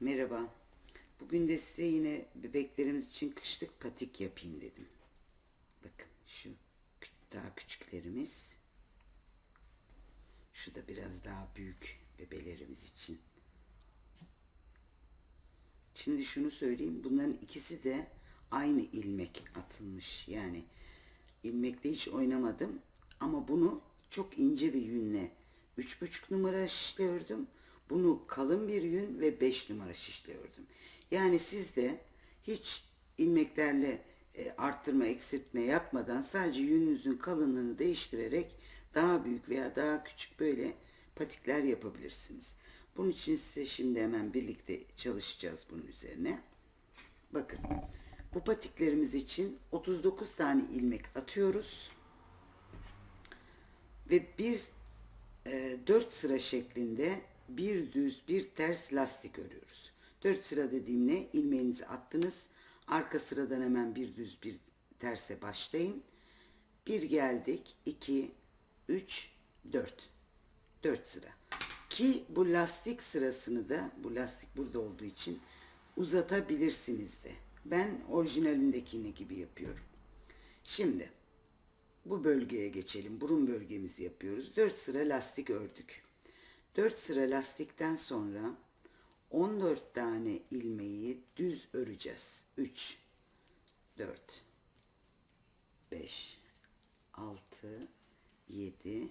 Merhaba. Bugün de size yine bebeklerimiz için kışlık patik yapayım dedim. Bakın şu daha küçüklerimiz. Şu da biraz daha büyük bebelerimiz için. Şimdi şunu söyleyeyim. Bunların ikisi de aynı ilmek atılmış. Yani ilmekle hiç oynamadım. Ama bunu çok ince bir yünle 3,5 numara şişle ördüm. Bunu kalın bir yün ve 5 numara şişle ördüm. Yani siz de hiç ilmeklerle e, arttırma, eksiltme yapmadan sadece yününüzün kalınlığını değiştirerek daha büyük veya daha küçük böyle patikler yapabilirsiniz. Bunun için size şimdi hemen birlikte çalışacağız bunun üzerine. Bakın bu patiklerimiz için 39 tane ilmek atıyoruz. Ve bir e, 4 sıra şeklinde bir düz bir ters lastik örüyoruz. 4 sıra dediğim ne? İlmeğinizi attınız. Arka sıradan hemen bir düz bir terse başlayın. Bir geldik. 2, 3, 4. 4 sıra. Ki bu lastik sırasını da bu lastik burada olduğu için uzatabilirsiniz de. Ben orijinalindekini gibi yapıyorum. Şimdi bu bölgeye geçelim. Burun bölgemizi yapıyoruz. 4 sıra lastik ördük. 4 sıra lastikten sonra 14 tane ilmeği düz öreceğiz. 3 4 5 6 7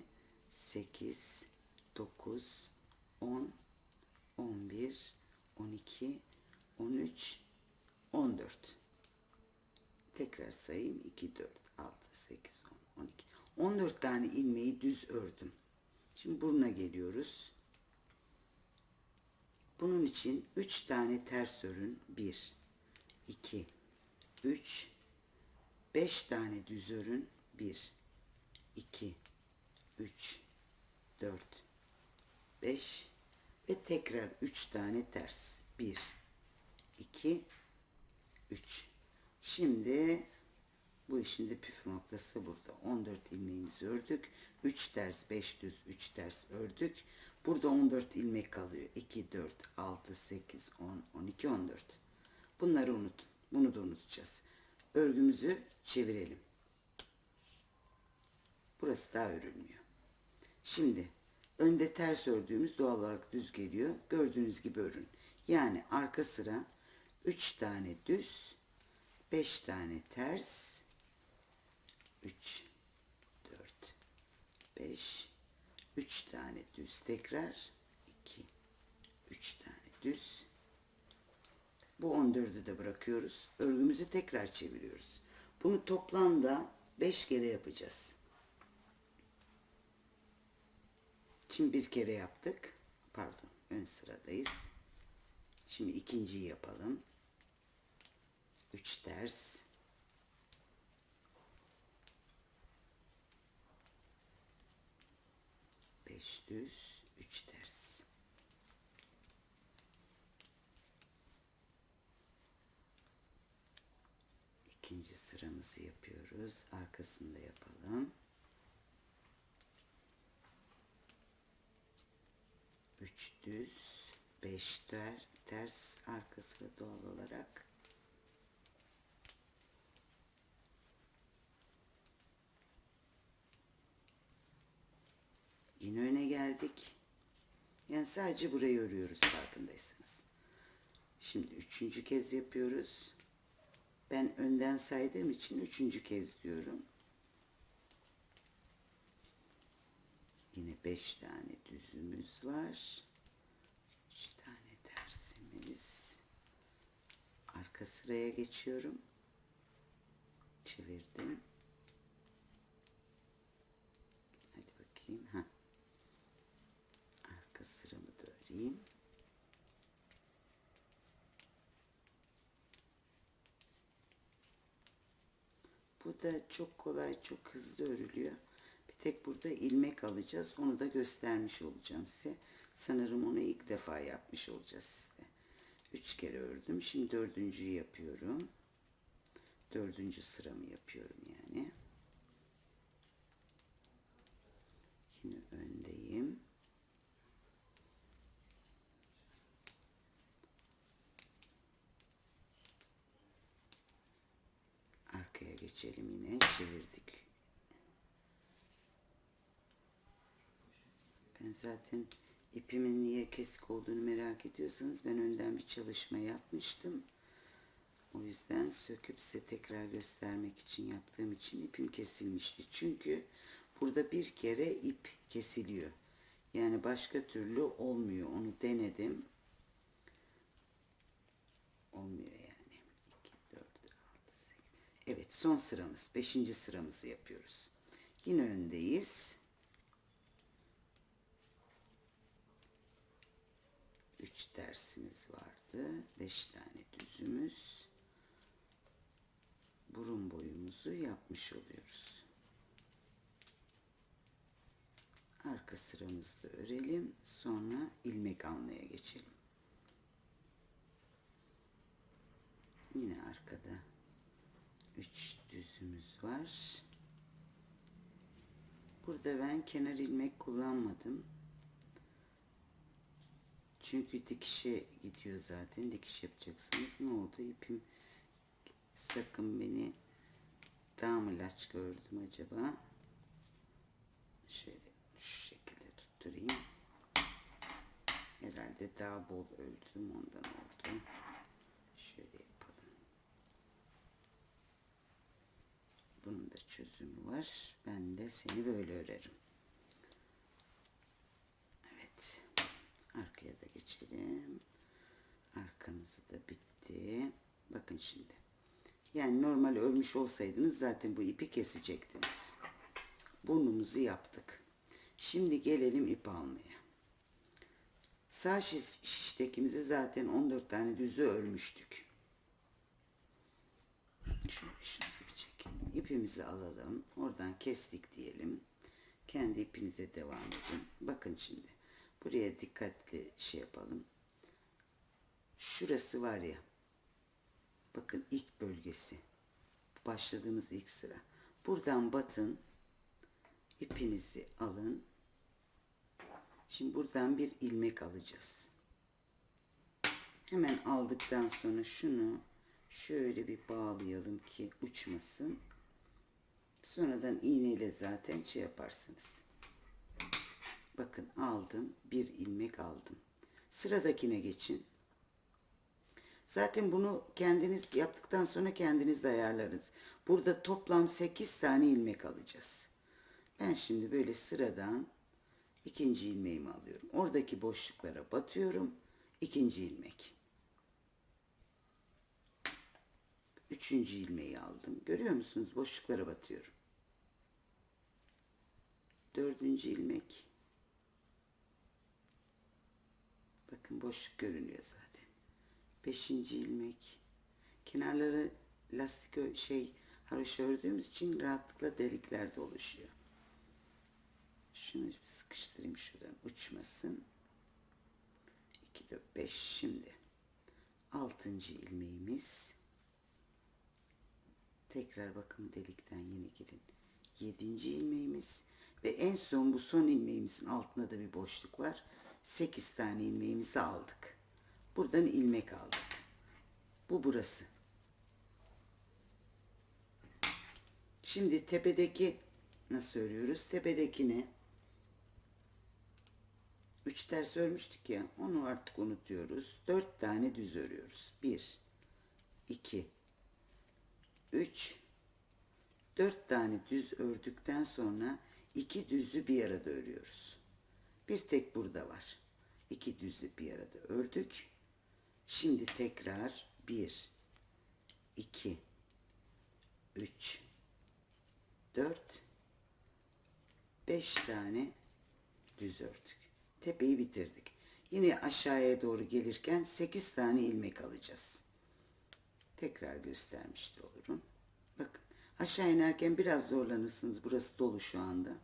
8 9 10 11 12 13 14 Tekrar sayayım. 2, 4, 6, 8, 10, 12. 14 tane ilmeği düz ördüm. Şimdi buruna geliyoruz. Bunun için 3 tane ters örün. 1, 2, 3, 5 tane düz örün. 1, 2, 3, 4, 5 ve tekrar 3 tane ters. 1, 2, 3. Şimdi bu işin de püf noktası burada. 14 ilmeğimizi ördük. 3 ters, 5 düz, 3 ters ördük. Burada 14 ilmek kalıyor. 2, 4, 6, 8, 10, 12, 14. Bunları unutun. Bunu da unutacağız. Örgümüzü çevirelim. Burası daha örülmüyor. Şimdi önde ters ördüğümüz doğal olarak düz geliyor. Gördüğünüz gibi örün. Yani arka sıra 3 tane düz, 5 tane ters, 3, 4, 5, 3 tane düz tekrar, 2, 3 tane düz. Bu 14'ü de bırakıyoruz. Örgümüzü tekrar çeviriyoruz. Bunu toplamda 5 kere yapacağız. Şimdi bir kere yaptık. Pardon, ön sıradayız. Şimdi ikinciyi yapalım. 3 ters. Beş düz, üç ters. İkinci sıramızı yapıyoruz. Arkasında yapalım. Üç düz, beş ter, ters arkası doğal olarak. Öne geldik. Yani sadece burayı örüyoruz farkındaysanız. Şimdi üçüncü kez yapıyoruz. Ben önden saydığım için üçüncü kez diyorum. Yine beş tane düzümüz var. Üç tane tersimiz. Arka sıraya geçiyorum. Çevirdim. Hadi bakayım. Ha. Arka sıramı da öreyim. Bu da çok kolay, çok hızlı örülüyor. Bir tek burada ilmek alacağız. Onu da göstermiş olacağım size. Sanırım onu ilk defa yapmış olacağız size. Üç kere ördüm. Şimdi dördüncüyü yapıyorum. Dördüncü sıramı yapıyorum yani. Yine öndeyim. geçelim yine çevirdik. Ben zaten ipimin niye kesik olduğunu merak ediyorsanız ben önden bir çalışma yapmıştım. O yüzden söküp size tekrar göstermek için yaptığım için ipim kesilmişti. Çünkü burada bir kere ip kesiliyor. Yani başka türlü olmuyor. Onu denedim. Olmuyor yani. 2, 4, 6, 8. Evet son sıramız. Beşinci sıramızı yapıyoruz. Yine öndeyiz. 3 tersimiz vardı. 5 tane düzümüz. Burun boyumuzu yapmış oluyoruz. Arka sıramızda örelim. Sonra ilmek almaya geçelim. Yine arkada 3 düzümüz var. Burada ben kenar ilmek kullanmadım. Çünkü dikişe gidiyor zaten. Dikiş yapacaksınız. Ne oldu? İpim sakın beni daha mı laç gördüm acaba? Şöyle şu şekilde tutturayım. Herhalde daha bol öldüm ondan oldu. Şöyle yapalım. Bunun da çözümü var. Ben de seni böyle örerim. Evet. Arkaya da geçelim. Arkamızı da bitti. Bakın şimdi. Yani normal örmüş olsaydınız zaten bu ipi kesecektiniz. Burnumuzu yaptık. Şimdi gelelim ip almaya. Sağ şiş, şiştekimizi zaten 14 tane düzü örmüştük. Şöyle şunu bir çekelim. İpimizi alalım. Oradan kestik diyelim. Kendi ipinize devam edin. Bakın şimdi. Buraya dikkatli şey yapalım. Şurası var ya. Bakın ilk bölgesi. Başladığımız ilk sıra. Buradan batın. ipinizi alın. Şimdi buradan bir ilmek alacağız. Hemen aldıktan sonra şunu şöyle bir bağlayalım ki uçmasın. Sonradan iğneyle zaten şey yaparsınız. Bakın aldım. Bir ilmek aldım. Sıradakine geçin. Zaten bunu kendiniz yaptıktan sonra kendiniz de ayarlarız. Burada toplam 8 tane ilmek alacağız. Ben şimdi böyle sıradan ikinci ilmeğimi alıyorum. Oradaki boşluklara batıyorum. İkinci ilmek. Üçüncü ilmeği aldım. Görüyor musunuz? Boşluklara batıyorum. Dördüncü ilmek. Bakın boşluk görünüyor zaten. Beşinci ilmek. Kenarları lastik şey haroşa ördüğümüz için rahatlıkla delikler de oluşuyor. Şunu bir sıkıştırayım şuradan uçmasın. 2 4 5 şimdi. Altıncı ilmeğimiz. Tekrar bakın delikten yine girin. Yedinci ilmeğimiz ve en son bu son ilmeğimizin altında da bir boşluk var. Sekiz tane ilmeğimizi aldık. Buradan ilmek aldık. Bu burası. Şimdi tepedeki nasıl örüyoruz? Tepedekini üç ters örmüştük ya onu artık unutuyoruz. Dört tane düz örüyoruz. Bir, iki, üç, dört tane düz ördükten sonra iki düzü bir arada örüyoruz. Bir tek burada var. İki düzü bir arada ördük. Şimdi tekrar bir, iki, üç, dört, beş tane düz ördük. Tepeyi bitirdik. Yine aşağıya doğru gelirken sekiz tane ilmek alacağız. Tekrar göstermiş de olurum. Bakın aşağı inerken biraz zorlanırsınız. Burası dolu şu anda.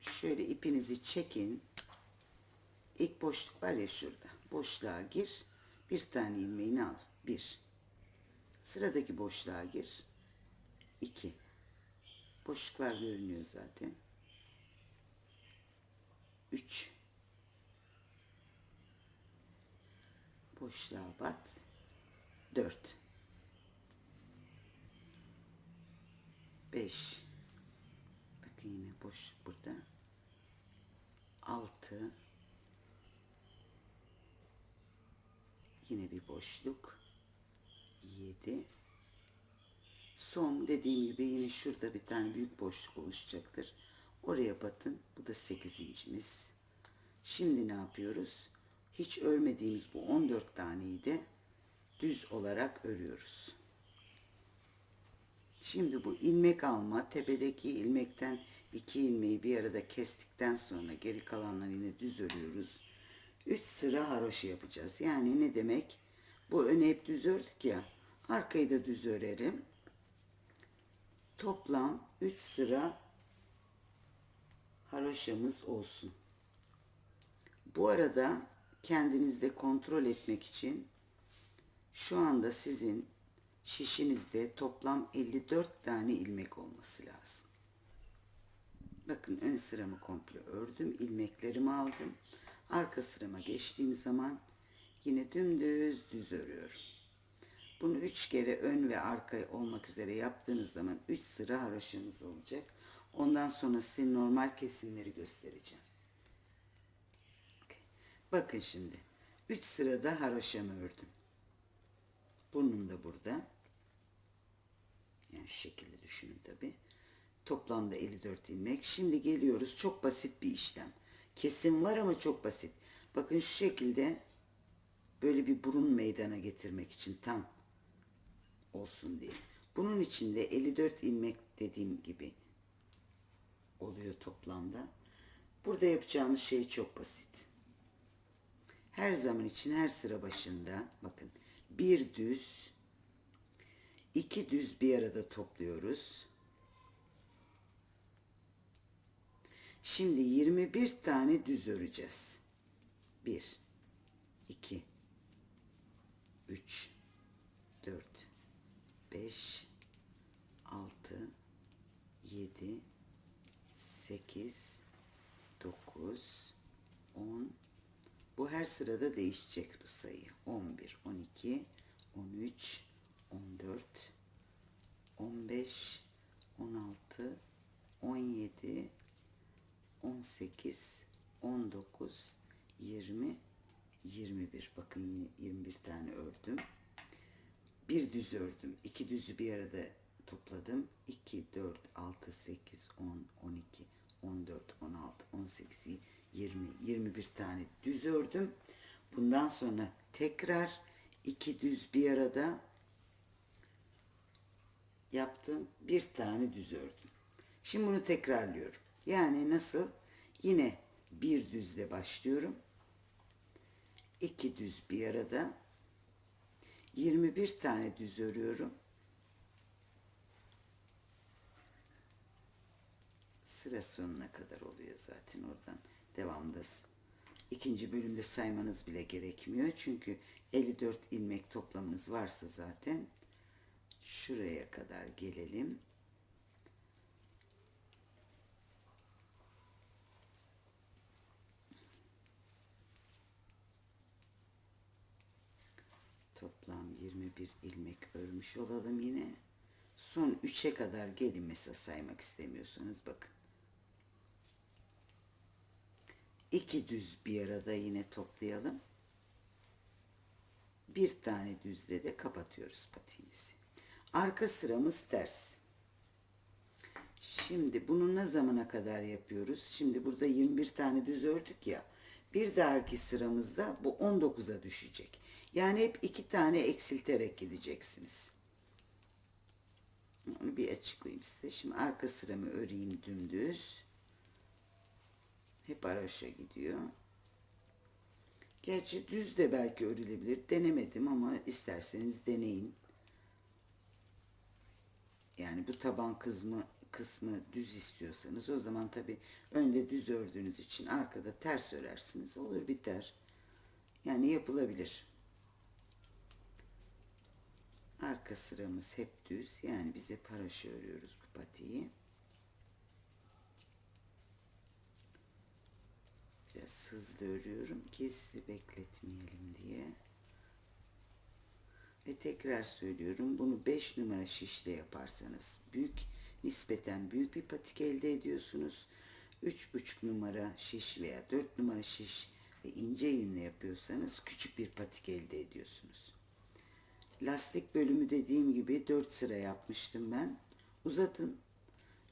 Şöyle ipinizi çekin. İlk boşluk var ya şurada. Boşluğa gir. Bir tane ilmeğini al. Bir. Sıradaki boşluğa gir. İki. Boşluklar görünüyor zaten. Üç. Boşluğa bat. Dört. 5 yine boş burada. 6 yine bir boşluk. 7 son dediğim gibi yine şurada bir tane büyük boşluk oluşacaktır. Oraya batın. Bu da 8 incimiz şimdi ne yapıyoruz? Hiç örmediğimiz bu 14 taneyi de düz olarak örüyoruz Şimdi bu ilmek alma, tepedeki ilmekten iki ilmeği bir arada kestikten sonra geri kalanları yine düz örüyoruz. Üç sıra haroşa yapacağız. Yani ne demek? Bu öne hep düz ördük ya. Arkayı da düz örerim. Toplam üç sıra haroşamız olsun. Bu arada kendinizde kontrol etmek için şu anda sizin şişinizde toplam 54 tane ilmek olması lazım. Bakın ön sıramı komple ördüm. ilmeklerimi aldım. Arka sırama geçtiğim zaman yine dümdüz düz örüyorum. Bunu üç kere ön ve arka olmak üzere yaptığınız zaman üç sıra haroşanız olacak. Ondan sonra size normal kesimleri göstereceğim. Bakın şimdi. Üç sırada haroşamı ördüm. Burnum da burada. Yani şu şekilde düşünün tabi. Toplamda 54 ilmek. Şimdi geliyoruz. Çok basit bir işlem. Kesim var ama çok basit. Bakın şu şekilde böyle bir burun meydana getirmek için tam olsun diye. Bunun içinde 54 ilmek dediğim gibi oluyor toplamda. Burada yapacağımız şey çok basit. Her zaman için her sıra başında bakın bir düz iki düz bir arada topluyoruz. Şimdi 21 tane düz öreceğiz. 1 2 3 4 5 6 7 8 9 10 bu her sırada değişecek bu sayı. 11, 12, 13, 14, 15, 16, 17, 18, 19, 20, 21. Bakın 21 tane ördüm. Bir düz ördüm. iki düzü bir arada topladım. 2, 4, 6, 8, 10, 12, 14, 16, 18, 20, 21 tane düz ördüm. Bundan sonra tekrar iki düz bir arada yaptım. Bir tane düz ördüm. Şimdi bunu tekrarlıyorum. Yani nasıl? Yine bir düzle başlıyorum. İki düz bir arada 21 tane düz örüyorum. Sıra sonuna kadar oluyor zaten oradan devamda ikinci bölümde saymanız bile gerekmiyor. Çünkü 54 ilmek toplamınız varsa zaten şuraya kadar gelelim. Toplam 21 ilmek örmüş olalım yine. Son 3'e kadar gelin mesela saymak istemiyorsanız bakın. İki düz bir arada yine toplayalım. Bir tane düzle de kapatıyoruz patiğimizi. Arka sıramız ters. Şimdi bunu ne zamana kadar yapıyoruz? Şimdi burada 21 tane düz ördük ya. Bir dahaki sıramızda bu 19'a düşecek. Yani hep iki tane eksilterek gideceksiniz. Onu bir açıklayayım size. Şimdi arka sıramı öreyim dümdüz. Hep araşa gidiyor. Gerçi düz de belki örülebilir. Denemedim ama isterseniz deneyin. Yani bu taban kısmı kısmı düz istiyorsanız o zaman tabi önde düz ördüğünüz için arkada ters örersiniz. Olur biter. Yani yapılabilir. Arka sıramız hep düz. Yani bize paraşa örüyoruz bu patiği. Biraz hızlı örüyorum ki sizi bekletmeyelim diye. Ve tekrar söylüyorum bunu 5 numara şişle yaparsanız büyük nispeten büyük bir patik elde ediyorsunuz. 3,5 numara şiş veya 4 numara şiş ve ince yünle yapıyorsanız küçük bir patik elde ediyorsunuz. Lastik bölümü dediğim gibi 4 sıra yapmıştım ben. Uzatın.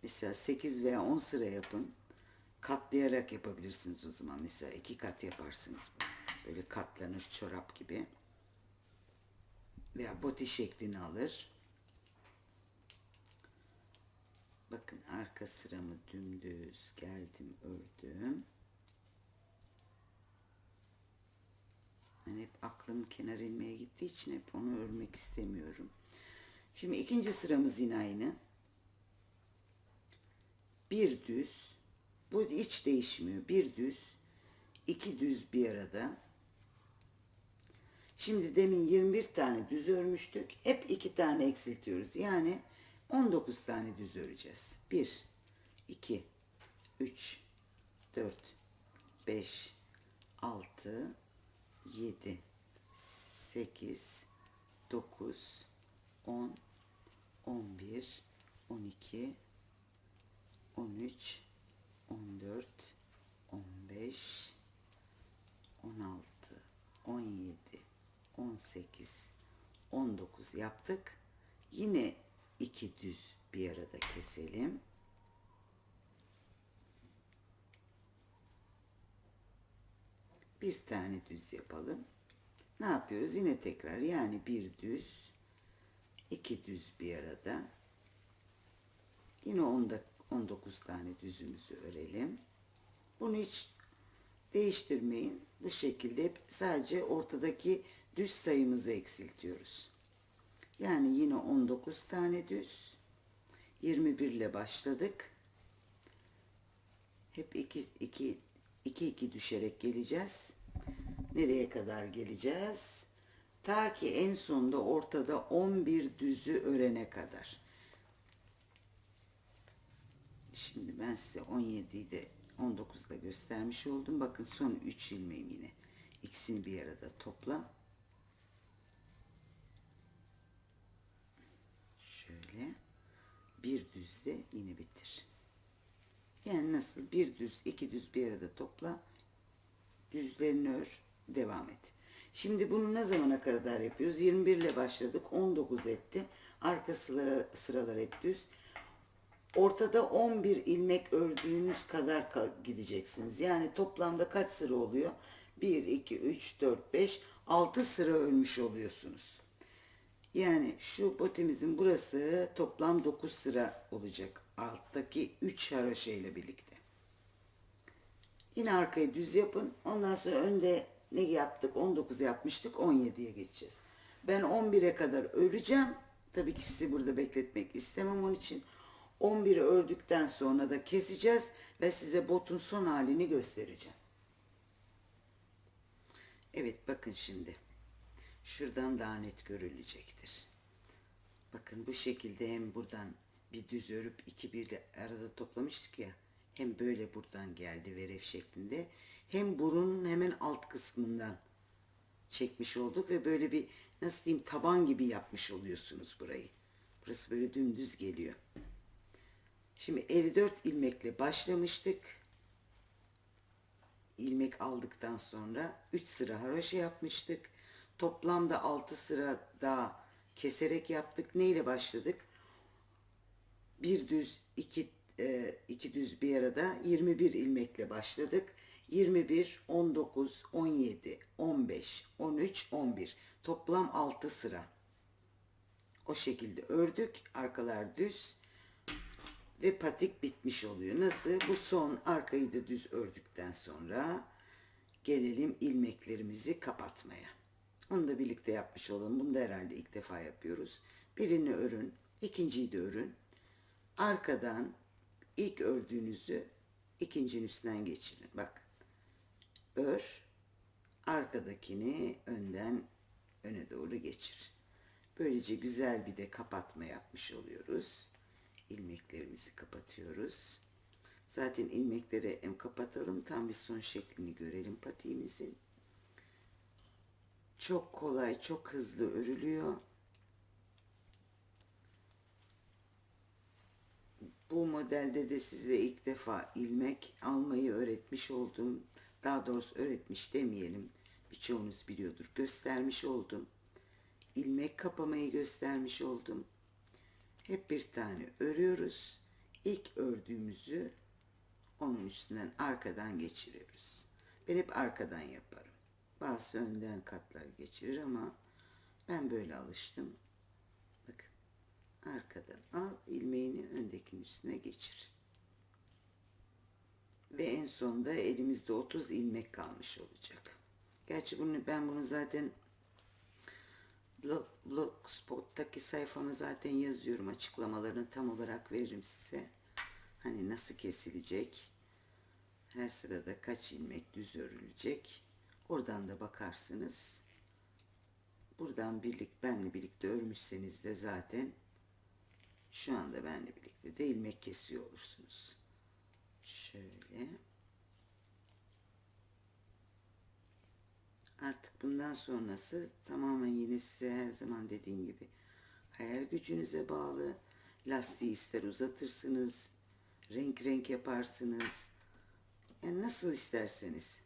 Mesela 8 veya 10 sıra yapın. Katlayarak yapabilirsiniz o zaman. Mesela iki kat yaparsınız. Böyle katlanır çorap gibi. Veya boti şeklini alır. Bakın arka sıramı dümdüz geldim ördüm. Ben hep aklım kenar ilmeğe gittiği için hep onu örmek istemiyorum. Şimdi ikinci sıramız yine aynı. Bir düz. Bu hiç değişmiyor. Bir düz. iki düz bir arada. Şimdi demin 21 tane düz örmüştük. Hep iki tane eksiltiyoruz. Yani 19 tane düz öreceğiz. 1, 2, 3, 4, 5, 6, 7, 8, 9, 10, 11, 12, 13, 14, 15, 16, 17, 18, 19 yaptık. Yine iki düz bir arada keselim. Bir tane düz yapalım. Ne yapıyoruz? Yine tekrar yani bir düz, iki düz bir arada. Yine 10 19 tane düzümüzü örelim. Bunu hiç değiştirmeyin. Bu şekilde hep sadece ortadaki düz sayımızı eksiltiyoruz. Yani yine 19 tane düz. 21 ile başladık. Hep 2 2 2 2 düşerek geleceğiz. Nereye kadar geleceğiz? Ta ki en sonunda ortada 11 düzü örene kadar. Şimdi ben size 17'yi de 19'da göstermiş oldum. Bakın son 3 ilmeğim yine. İkisini bir arada topla. Şöyle bir düzde yine bitir. Yani nasıl bir düz iki düz bir arada topla düzlerini ör devam et. Şimdi bunu ne zamana kadar yapıyoruz? 21 ile başladık 19 etti. Arka sıralar, sıralar hep düz. Ortada 11 ilmek ördüğünüz kadar ka- gideceksiniz. Yani toplamda kaç sıra oluyor? 1, 2, 3, 4, 5, 6 sıra örmüş oluyorsunuz. Yani şu botemizin burası toplam 9 sıra olacak. Alttaki 3 haroşa ile birlikte. Yine arkayı düz yapın. Ondan sonra önde ne yaptık? 19 yapmıştık. 17'ye geçeceğiz. Ben 11'e kadar öreceğim. Tabii ki sizi burada bekletmek istemem onun için. 11'i ördükten sonra da keseceğiz ve size botun son halini göstereceğim. Evet bakın şimdi. Şuradan daha net görülecektir. Bakın bu şekilde hem buradan bir düz örüp iki bir arada toplamıştık ya. Hem böyle buradan geldi verev şeklinde. Hem burunun hemen alt kısmından çekmiş olduk ve böyle bir nasıl diyeyim taban gibi yapmış oluyorsunuz burayı. Burası böyle dümdüz geliyor. Şimdi 54 ilmekle başlamıştık. İlmek aldıktan sonra 3 sıra haroşa yapmıştık. Toplamda 6 sıra daha keserek yaptık. Neyle başladık? Bir düz, iki, e, iki düz bir arada 21 ilmekle başladık. 21, 19, 17, 15, 13, 11. Toplam 6 sıra. O şekilde ördük. Arkalar düz ve patik bitmiş oluyor. Nasıl? Bu son arkayı da düz ördükten sonra gelelim ilmeklerimizi kapatmaya. Onu da birlikte yapmış olalım. Bunu da herhalde ilk defa yapıyoruz. Birini örün, ikinciyi de örün. Arkadan ilk ördüğünüzü ikincinin üstünden geçirin. Bak. Ör. Arkadakini önden öne doğru geçir. Böylece güzel bir de kapatma yapmış oluyoruz. İlmeklerimizi kapatıyoruz. Zaten ilmekleri hem kapatalım tam bir son şeklini görelim patiğimizin. Çok kolay, çok hızlı örülüyor. Bu modelde de size ilk defa ilmek almayı öğretmiş oldum. Daha doğrusu öğretmiş demeyelim. Birçoğunuz biliyordur. Göstermiş oldum. İlmek kapamayı göstermiş oldum. Hep bir tane örüyoruz. İlk ördüğümüzü onun üstünden arkadan geçiriyoruz. Ben hep arkadan yaparım. Bazı önden katlar geçirir ama ben böyle alıştım. Bakın arkadan al ilmeğini öndekinin üstüne geçir. Ve en sonunda elimizde 30 ilmek kalmış olacak. Gerçi bunu ben bunu zaten blogspot'taki sayfama zaten yazıyorum. Açıklamalarını tam olarak veririm size. Hani nasıl kesilecek? Her sırada kaç ilmek düz örülecek? Oradan da bakarsınız. Buradan birlik benle birlikte örmüşseniz de zaten şu anda benle birlikte de ilmek kesiyor olursunuz. Şöyle. Artık bundan sonrası tamamen yine size her zaman dediğim gibi hayal gücünüze bağlı. Lastiği ister uzatırsınız, renk renk yaparsınız. Yani nasıl isterseniz.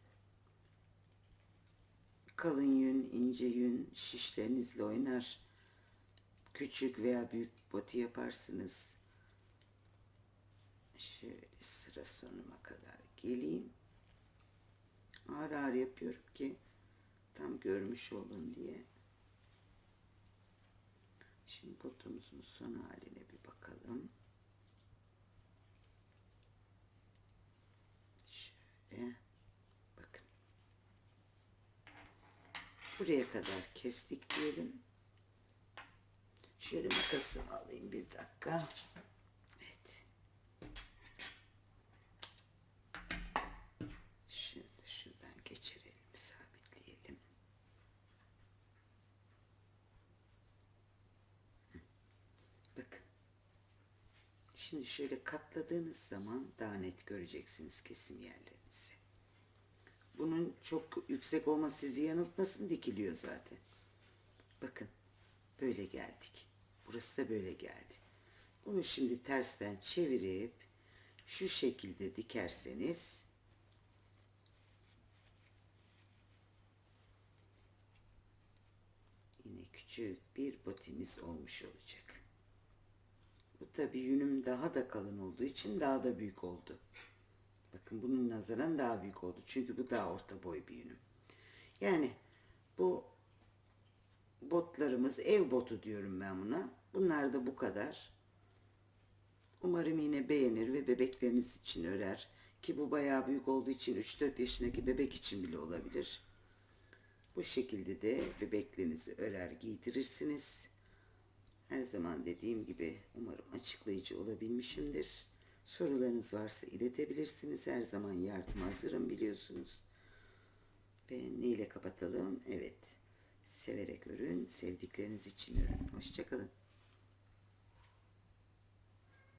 Kalın yün, ince yün şişlerinizle oynar. Küçük veya büyük boti yaparsınız. Şöyle sıra sonuna kadar geleyim. Ağır ağır yapıyorum ki tam görmüş olun diye. Şimdi botumuzun son haline bir bakalım. Şöyle bakın. Buraya kadar kestik diyelim. Şöyle makasımı alayım bir dakika. Evet. Şimdi şuradan geçirelim, sabitleyelim. Hı. Bakın. Şimdi şöyle katladığınız zaman daha net göreceksiniz kesim yerlerinizi. Bunun çok yüksek olması sizi yanıltmasın dikiliyor zaten. Bakın böyle geldik. Burası da böyle geldi. Bunu şimdi tersten çevirip şu şekilde dikerseniz yine küçük bir botimiz olmuş olacak. Bu tabi yünüm daha da kalın olduğu için daha da büyük oldu. Bakın bunun nazaran daha büyük oldu. Çünkü bu daha orta boy bir yünüm. Yani bu botlarımız ev botu diyorum ben buna. Bunlar da bu kadar. Umarım yine beğenir ve bebekleriniz için örer. Ki bu bayağı büyük olduğu için 3-4 yaşındaki bebek için bile olabilir. Bu şekilde de bebeklerinizi örer giydirirsiniz. Her zaman dediğim gibi umarım açıklayıcı olabilmişimdir. Sorularınız varsa iletebilirsiniz. Her zaman yardım hazırım biliyorsunuz. Ve neyle kapatalım? Evet. Severek örün, sevdikleriniz için örün. Hoşçakalın.